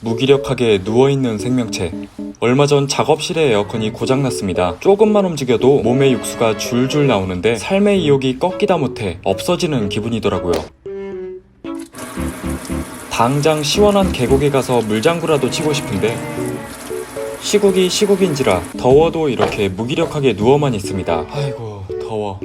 무기력하게 누워있는 생명체. 얼마 전 작업실의 에어컨이 고장났습니다. 조금만 움직여도 몸의 육수가 줄줄 나오는데 삶의 이욕이 꺾이다 못해 없어지는 기분이더라고요. 당장 시원한 계곡에 가서 물장구라도 치고 싶은데 시국이 시국인지라 더워도 이렇게 무기력하게 누워만 있습니다. 아이고 더워.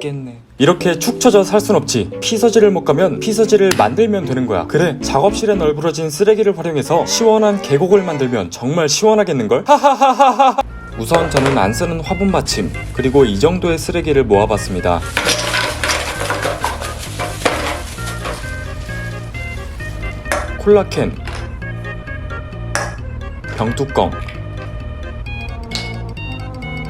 죽겠네. 이렇게 축 처져 살 순 없지. 피서지를 못 가면 피서지를 만들면 되는 거야. 그래, 작업실에 널브러진 쓰레기를 활용해서 시원한 계곡을 만들면 정말 시원하겠는걸? 하하하하하! 우선 저는 안 쓰는 화분 받침, 그리고 이 정도의 쓰레기를 모아봤습니다. 콜라캔, 병뚜껑,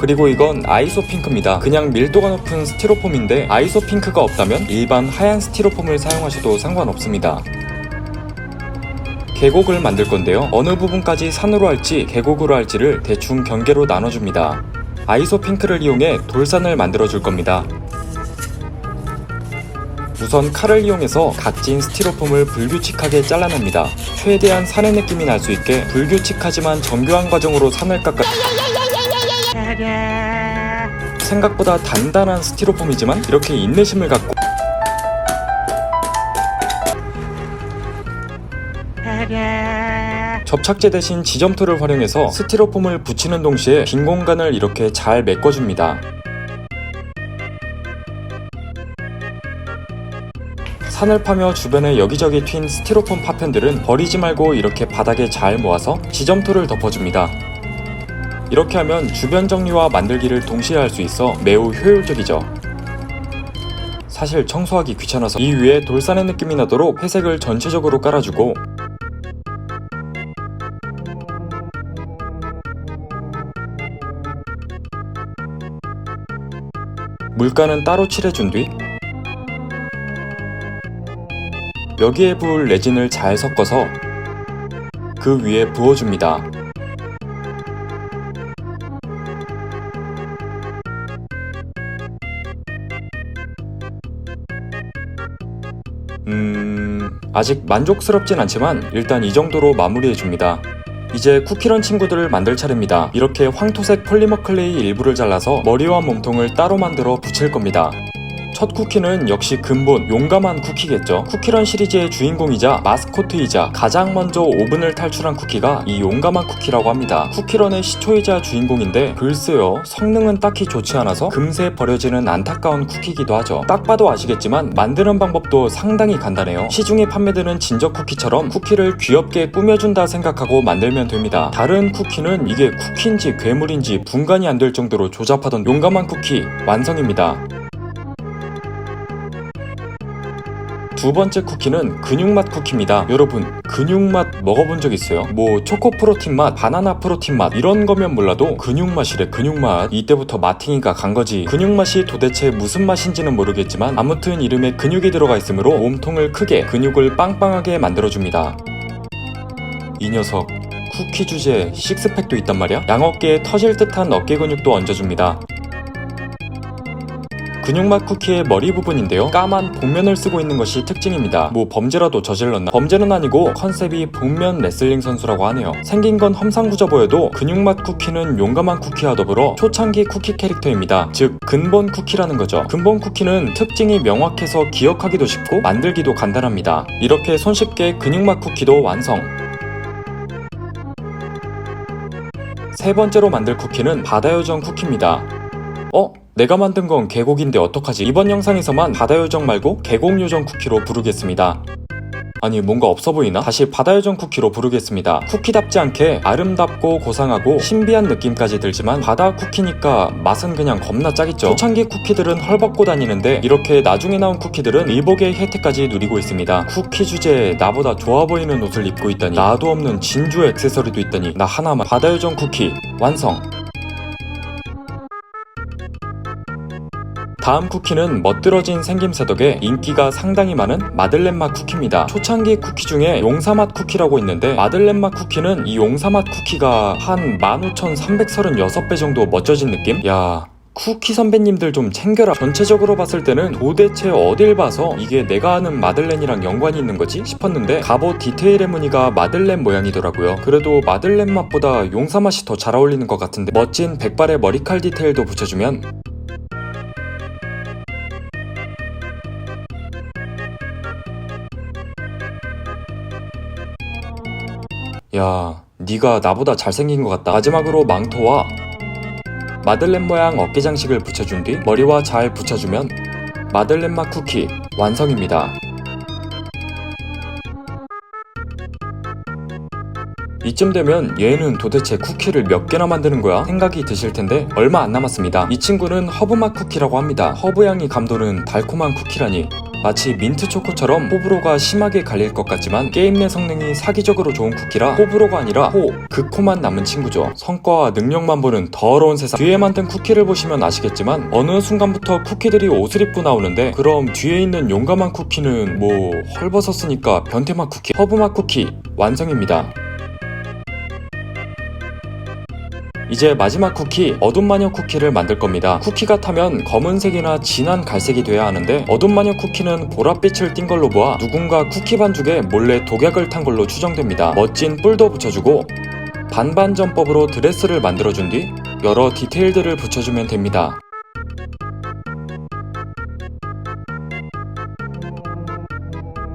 그리고 이건 아이소 핑크입니다. 그냥 밀도가 높은 스티로폼인데 아이소 핑크가 없다면 일반 하얀 스티로폼을 사용하셔도 상관없습니다. 계곡을 만들 건데요. 어느 부분까지 산으로 할지 계곡으로 할지를 대충 경계로 나눠줍니다. 아이소 핑크를 이용해 돌산을 만들어 줄 겁니다. 우선 칼을 이용해서 각진 스티로폼을 불규칙하게 잘라냅니다. 최대한 산의 느낌이 날 수 있게 불규칙하지만 정교한 과정으로 산을 깎아 생각보다 단단한 스티로폼이지만 이렇게 인내심을 갖고 접착제 대신 지점토를 활용해서 스티로폼을 붙이는 동시에 빈 공간을 이렇게 잘 메꿔줍니다. 산을 파며 주변에 여기저기 튄 스티로폼 파편들은 버리지 말고 이렇게 바닥에 잘 모아서 지점토를 덮어줍니다. 이렇게 하면 주변 정리와 만들기를 동시에 할 수 있어 매우 효율적이죠. 사실 청소하기 귀찮아서 이 위에 돌산의 느낌이 나도록 회색을 전체적으로 깔아주고 물가는 따로 칠해준 뒤 여기에 부을 레진을 잘 섞어서 그 위에 부어줍니다. 아직 만족스럽진 않지만 일단 이 정도로 마무리해줍니다. 이제 쿠키런 친구들을 만들 차례입니다. 이렇게 황토색 폴리머 클레이 일부를 잘라서 머리와 몸통을 따로 만들어 붙일 겁니다. 첫 쿠키는 역시 근본 용감한 쿠키겠죠. 쿠키런 시리즈의 주인공이자 마스코트이자 가장 먼저 오븐을 탈출한 쿠키가 이 용감한 쿠키라고 합니다. 쿠키런의 시초이자 주인공인데 글쎄요 성능은 딱히 좋지 않아서 금세 버려지는 안타까운 쿠키이기도 하죠. 딱 봐도 아시겠지만 만드는 방법도 상당히 간단해요. 시중에 판매되는 진저 쿠키처럼 쿠키를 귀엽게 꾸며준다 생각하고 만들면 됩니다. 다른 쿠키는 이게 쿠키인지 괴물인지 분간이 안 될 정도로 조잡하던 용감한 쿠키 완성입니다. 두 번째 쿠키는 근육맛 쿠키입니다. 여러분, 근육맛 먹어본 적 있어요? 뭐 초코 프로틴 맛, 바나나 프로틴 맛 이런 거면 몰라도 근육맛이래 근육맛. 이때부터 마팅이가 간 거지. 근육맛이 도대체 무슨 맛인지는 모르겠지만 아무튼 이름에 근육이 들어가 있으므로 몸통을 크게 근육을 빵빵하게 만들어줍니다. 이 녀석 쿠키 주제에 식스팩도 있단 말이야? 양어깨에 터질 듯한 어깨 근육도 얹어줍니다. 근육맛 쿠키의 머리 부분인데요. 까만 복면을 쓰고 있는 것이 특징입니다. 뭐 범죄라도 저질렀나? 범죄는 아니고 컨셉이 복면 레슬링 선수라고 하네요. 생긴 건 험상궂어 보여도 근육맛 쿠키는 용감한 쿠키와 더불어 초창기 쿠키 캐릭터입니다. 즉 근본 쿠키라는 거죠. 근본 쿠키는 특징이 명확해서 기억하기도 쉽고 만들기도 간단합니다. 이렇게 손쉽게 근육맛 쿠키도 완성. 세 번째로 만들 쿠키는 바다요정 쿠키입니다. 어? 내가 만든 건 계곡인데 어떡하지? 이번 영상에서만 바다 요정 말고 계곡 요정 쿠키로 부르겠습니다. 아니 뭔가 없어 보이나? 다시 바다 요정 쿠키로 부르겠습니다. 쿠키답지 않게 아름답고 고상하고 신비한 느낌까지 들지만 바다 쿠키니까 맛은 그냥 겁나 짜겠죠. 초창기 쿠키들은 헐벗고 다니는데 이렇게 나중에 나온 쿠키들은 의복의 혜택까지 누리고 있습니다. 쿠키 주제에 나보다 좋아 보이는 옷을 입고 있다니 나도 없는 진주 액세서리도 있다니 나 하나만 바다 요정 쿠키 완성. 다음 쿠키는 멋들어진 생김새 덕에 인기가 상당히 많은 마들렌 맛 쿠키입니다. 초창기 쿠키 중에 용사 맛 쿠키라고 있는데 마들렌 맛 쿠키는 이 용사 맛 쿠키가 한 15,336배 정도 멋져진 느낌? 야 쿠키 선배님들 좀 챙겨라. 전체적으로 봤을 때는 도대체 어딜 봐서 이게 내가 아는 마들렌이랑 연관이 있는 거지 싶었는데 갑옷 디테일의 무늬가 마들렌 모양이더라고요. 그래도 마들렌 맛보다 용사 맛이 더 잘 어울리는 것 같은데 멋진 백발의 머리칼 디테일도 붙여주면 야, 네가 나보다 잘생긴 것 같다. 마지막으로 망토와 마들렌 모양 어깨 장식을 붙여준 뒤 머리와 잘 붙여주면 마들렌 맛 쿠키 완성입니다. 이쯤 되면 얘는 도대체 쿠키를 몇 개나 만드는 거야? 생각이 드실 텐데 얼마 안 남았습니다. 이 친구는 허브맛 쿠키라고 합니다. 허브 향이 감도는 달콤한 쿠키라니 마치 민트 초코처럼 호불호가 심하게 갈릴 것 같지만 게임 내 성능이 사기적으로 좋은 쿠키라 호불호가 아니라 호, 극호만 남은 친구죠. 성과와 능력만 보는 더러운 세상. 뒤에 만든 쿠키를 보시면 아시겠지만 어느 순간부터 쿠키들이 옷을 입고 나오는데 그럼 뒤에 있는 용감한 쿠키는 뭐 헐벗었으니까 변태맛 쿠키, 허브맛 쿠키 완성입니다. 이제 마지막 쿠키 어둠 마녀 쿠키를 만들 겁니다. 쿠키가 타면 검은색이나 진한 갈색이 돼야 하는데 어둠 마녀 쿠키는 보랏빛을 띤 걸로 보아 누군가 쿠키 반죽에 몰래 독약을 탄 걸로 추정됩니다. 멋진 뿔도 붙여주고 반반 전법으로 드레스를 만들어준 뒤 여러 디테일들을 붙여주면 됩니다.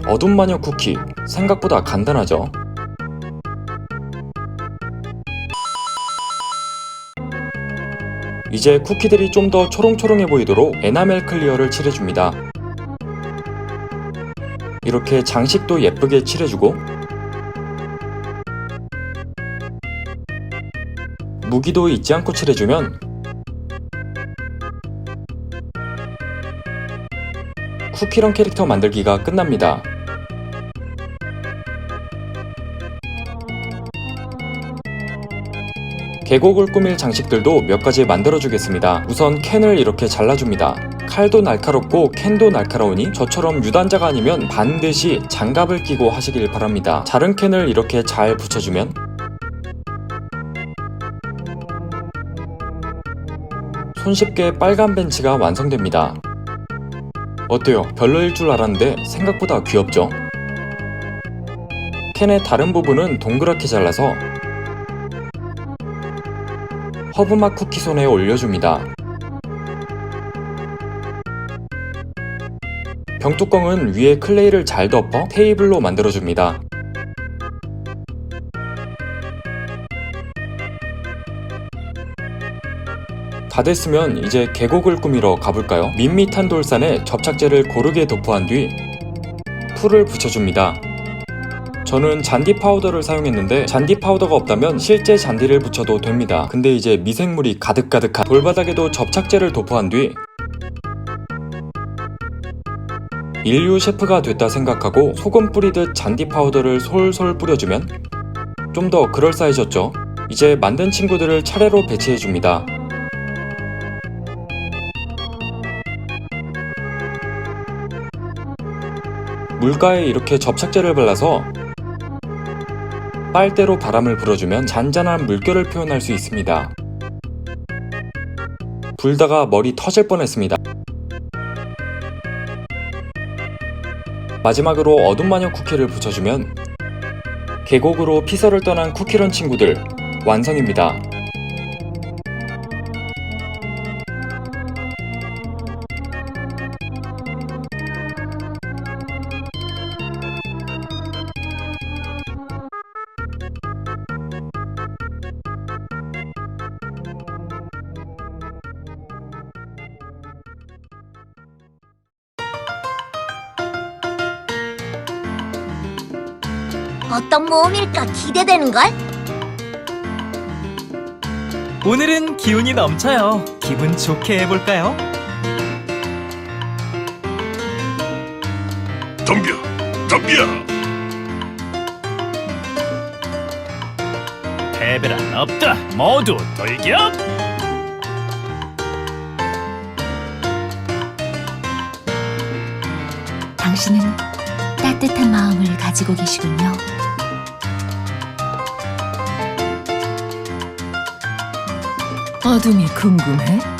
어둠 마녀 쿠키 생각보다 간단하죠? 이제 쿠키들이 좀 더 초롱초롱해 보이도록 에나멜 클리어를 칠해줍니다. 이렇게 장식도 예쁘게 칠해주고 무기도 잊지 않고 칠해주면 쿠키런 캐릭터 만들기가 끝납니다. 계곡을 꾸밀 장식들도 몇 가지 만들어주겠습니다. 우선 캔을 이렇게 잘라줍니다. 칼도 날카롭고 캔도 날카로우니 저처럼 유단자가 아니면 반드시 장갑을 끼고 하시길 바랍니다. 자른 캔을 이렇게 잘 붙여주면 손쉽게 빨간 벤치가 완성됩니다. 어때요? 별로일 줄 알았는데 생각보다 귀엽죠? 캔의 다른 부분은 동그랗게 잘라서 허브맛 쿠키 손에 올려줍니다. 병뚜껑은 위에 클레이를 잘 덮어 테이블로 만들어줍니다. 다 됐으면 이제 계곡을 꾸미러 가볼까요? 밋밋한 돌산에 접착제를 고르게 도포한 뒤 풀을 붙여줍니다. 저는 잔디 파우더를 사용했는데 잔디 파우더가 없다면 실제 잔디를 붙여도 됩니다. 근데 이제 미생물이 가득가득한 돌바닥에도 접착제를 도포한 뒤 인류 셰프가 됐다 생각하고 소금 뿌리듯 잔디 파우더를 솔솔 뿌려주면 좀 더 그럴싸해졌죠. 이제 만든 친구들을 차례로 배치해줍니다. 물가에 이렇게 접착제를 발라서 빨대로 바람을 불어주면 잔잔한 물결을 표현할 수 있습니다. 불다가 머리 터질 뻔했습니다. 마지막으로 어둠 마녀 쿠키를 붙여주면 계곡으로 피서를 떠난 쿠키런 친구들 완성입니다. 어떤 모험일까 기대되는걸? 오늘은 기운이 넘쳐요. 기분 좋게 해볼까요? 덤벼 덤벼 패배란 없다. 모두 돌격! 당신은 따뜻한 마음을 가지고 계시군요. 어둠이 궁금해?